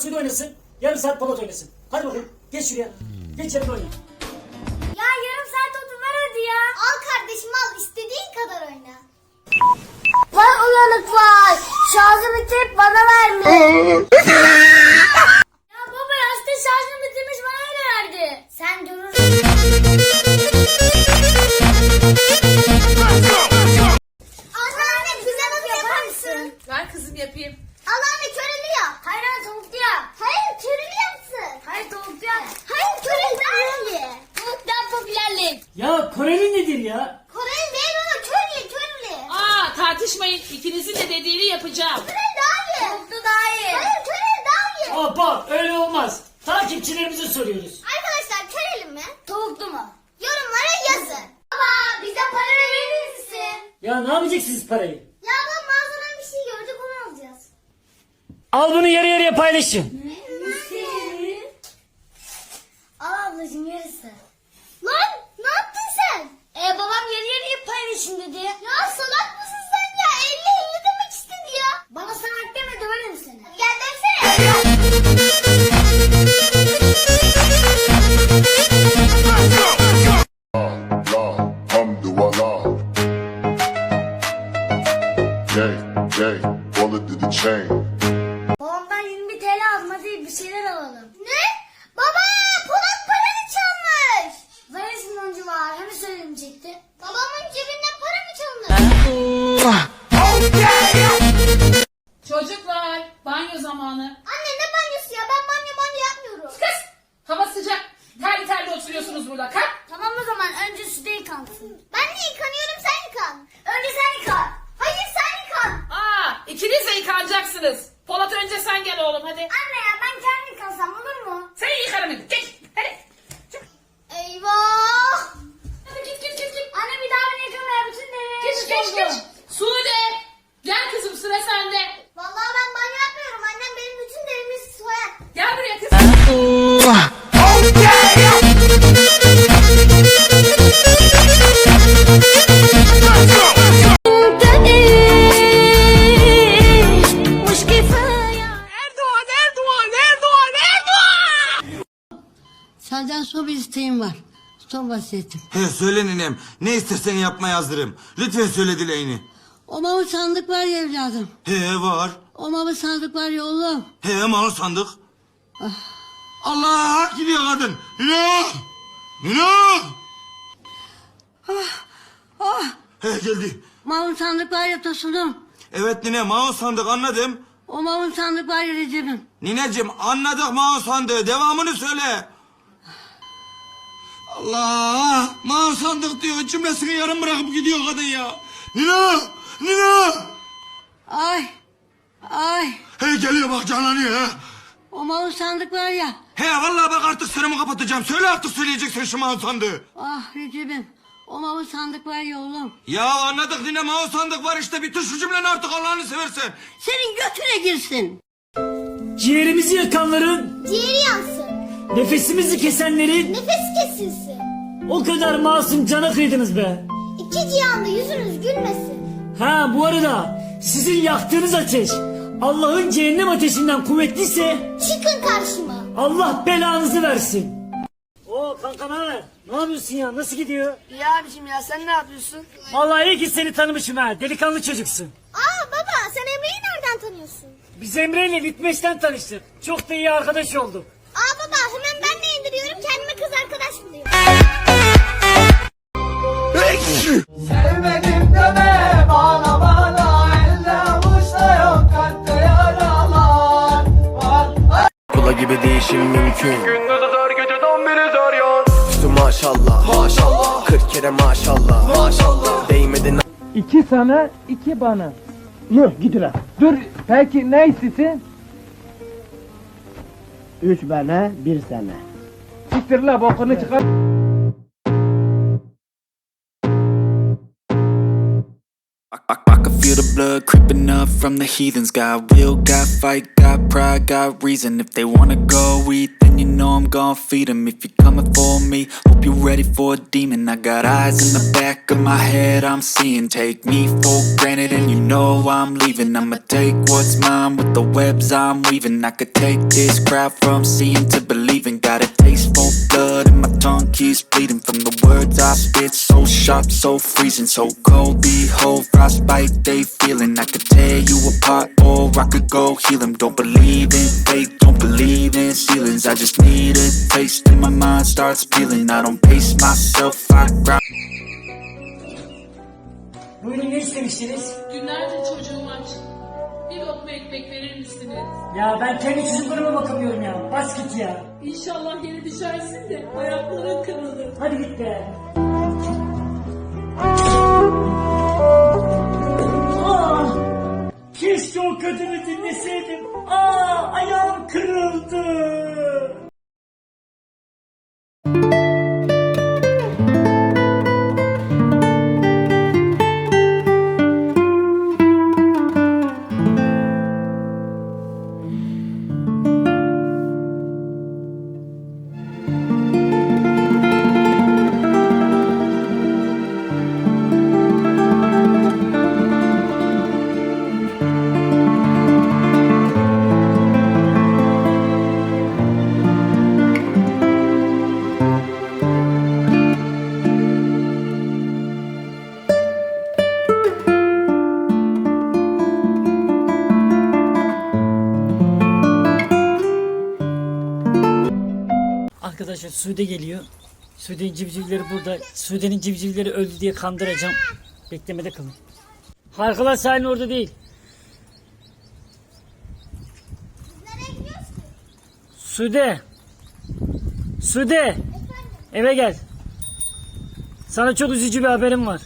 suyla oynasın. Yarım saat Polat oynasın. Hadi bakayım. Geç şuraya. Geç yerine oyna. Ya yarım saat odun ver hadi ya. Al kardeşim al istediğin kadar oyna. Var uyanık var. Şarjı bitirip bana vermiş. tartışmayın. İkinizin de dediğini yapacağım. Köreli daha iyi. Tavuklu daha iyi. Hayır köreli daha iyi. Hop hop öyle olmaz. Takipçilerimize soruyoruz. Arkadaşlar köreli mi? Tavuklu mu? Yorumlara yazın. Baba bize para verir misin? Ya ne yapacaksınız parayı? Ya baba mağazadan bir şey gördük onu alacağız. Al bunu yarı yarıya paylaşın. Yıkanacaksınız. Polat önce sen gel oğlum hadi. Anne ya ben kendim yıkansam olur mu? Sen yıkarım hadi. Geç. Hadi. Çık. Eyvah. Hadi git git git. git. Anne bir daha beni yıkamaya bütün devre Geç geç geç. Senden son bir isteğim var. Son vasiyetim. He söyle ninem. Ne istersen yapmaya hazırım. Lütfen söyle dileğini. O mavi sandık var ya evladım. He var. O mavi sandık var ya oğlum. He mal sandık. Allah gidiyor kadın. Nine. Nine. He geldi. Mavi sandık var ya Tosun'um. Evet nine mouse sandık anladım. O mavi sandık var ya Recep'im. Nineciğim anladık mouse sandığı. Devamını söyle. Allah! Mouse sandık diyor. Cümlesini yarım bırakıp gidiyor kadın ya. Nine! Nine! Ay. Ay. He geliyor bak canlanıyor he. O mavi sandık var ya. He vallahi bak artık senumu kapatacağım. Söyle artık söyleyeceksin şu mouse sandığı. Ah Recep'im. O mavi sandık var ya oğlum. Ya anladık yine mouse sandık var işte. Bitir şu cümleni artık Allah'ını seversen. Senin götüne girsin. Ciğerimizi yakanların, Ciğeri yansın. nefesimizi kesenlerin Nefes kesilsin. O kadar masum cana kıydınız be. İki cihanda yüzünüz gülmesin. Ha bu arada sizin yaktığınız ateş Allah'ın cehennem ateşinden kuvvetliyse Çıkın karşıma. Allah belanızı versin. Oo kanka ne haber? Ne yapıyorsun ya? Nasıl gidiyor? İyi abicim ya sen ne yapıyorsun? Vallahi iyi ki seni tanımışım ha. Delikanlı çocuksun. Aa baba sen Emre'yi nereden tanıyorsun? Biz Emre ile Litmeş'ten tanıştık. Çok da iyi arkadaş olduk. Sevmedim deme bana bana elde avuçta yok kalpte yaralar var. Kula gibi değişim mümkün Gündüzü zor geceden biri zor yol. Üstü maşallah Maşallah 40 kere maşallah Maşallah Değmedi İki sana iki bana. Yok gidiler. Dur peki ne istisin? Üç bana bir sene. Siktir la bokunu çıkar. I, I, I can feel the blood creeping up from the heathens. Got will, got fight, got pride, got reason. If they wanna go eat, you know I'm gon' feed 'em. If you're coming for me, hope you're ready for a demon. I got eyes in the back of my head, I'm seeing. Take me for granted and you know I'm leaving. I'ma take what's mine with the webs I'm weaving. I could take this crowd from seeing to believing. Got a taste for blood and my tongue keeps bleeding. From the words I spit, so sharp, so freezing. So cold, behold, frostbite they feeling. I could tear you apart I could go heal them Don't believe in fate, don't believe in ceilings I just need a taste and my mind starts peeling I don't pace myself, I grind Buyurun ne istemiştiniz? Günlerce çocuğum aç. Bir lokma ekmek verir misiniz? Ya ben kendi çocuklarıma bakamıyorum ya. Bas git ya. İnşallah yere düşersin de ayakların kırılır. Hadi git be. Keşke o kadını dinleseydim. Aa, ayağım kırıldı. Arkadaşlar Sude geliyor. Sude'nin civcivleri burada. Sude'nin civcivleri öldü diye kandıracağım. Beklemede kalın. Harikalar sahilin orada değil. Sude. Sude. Eve gel. Sana çok üzücü bir haberim var.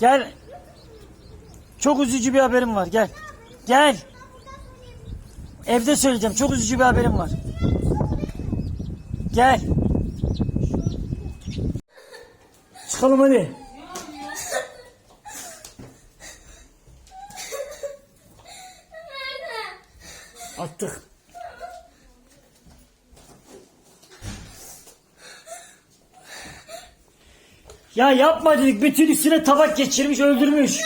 Gel. Çok üzücü bir haberim var. Gel. Gel. Evde söyleyeceğim. Çok üzücü bir haberim var. Gel. Çıkalım hadi. Attık. Ya yapma dedik. Bütün üstüne tabak geçirmiş öldürmüş.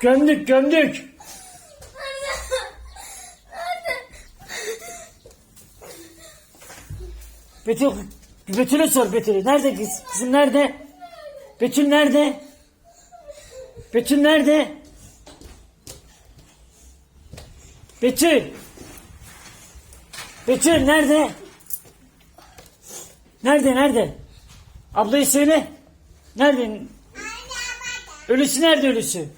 gömdük gömdük. Betül, Betül'e sor Betül'e. Nerede kız? Kızım nerede? Betül nerede? Betül nerede? Betül. Betül nerede? Nerede nerede? Ablayı söyle. Nerede? Ölüsü nerede ölüsü?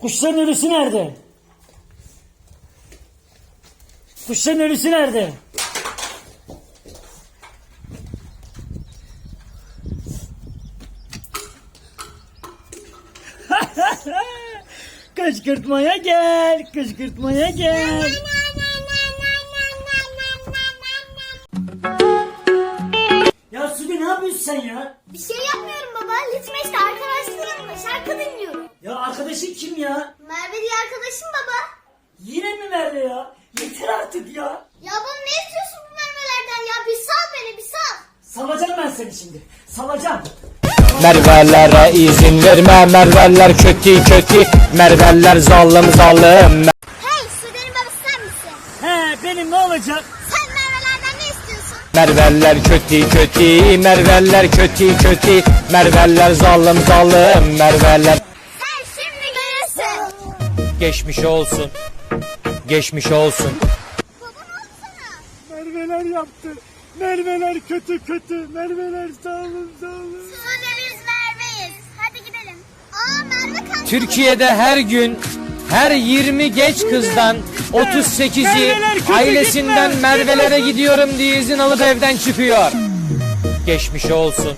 Kuşların ölüsü nerede? Kuşların ölüsü nerede? Kışkırtmaya gel, kışkırtmaya gel. Ya Sude ne yapıyorsun sen ya? Bir şey yapmıyorum baba. Litme işte arkadaşlarımla şarkı dinliyorum. Ya arkadaşın kim ya? Merve diye arkadaşım baba. Yine mi Merve ya? Yeter artık ya. Ya baba ne istiyorsun bu Merve'lerden ya? Bir sal beni bir sal. Salacağım ben seni şimdi. Salacağım. Mervelere izin verme Merveller kötü kötü Merveller zalim zalim Hey Sude'nin babası sen misin? He benim ne olacak? Sen Merve'lerden ne istiyorsun? Merveller kötü kötü Merveller kötü kötü Merveller zalim zalim Merveller Sen şimdi görürsün. Geçmiş olsun Geçmiş olsun Baba ne oldu sana? Merveler yaptı. Merveler kötü kötü. Merveler sağ olun sağ olun. Biz Merve'yiz. Hadi gidelim. Aa Merve. Türkiye'de her gün her 20 genç kızdan 38'i ailesinden Merve'lere gidiyorum diye izin alıp evden çıkıyor. Geçmiş olsun.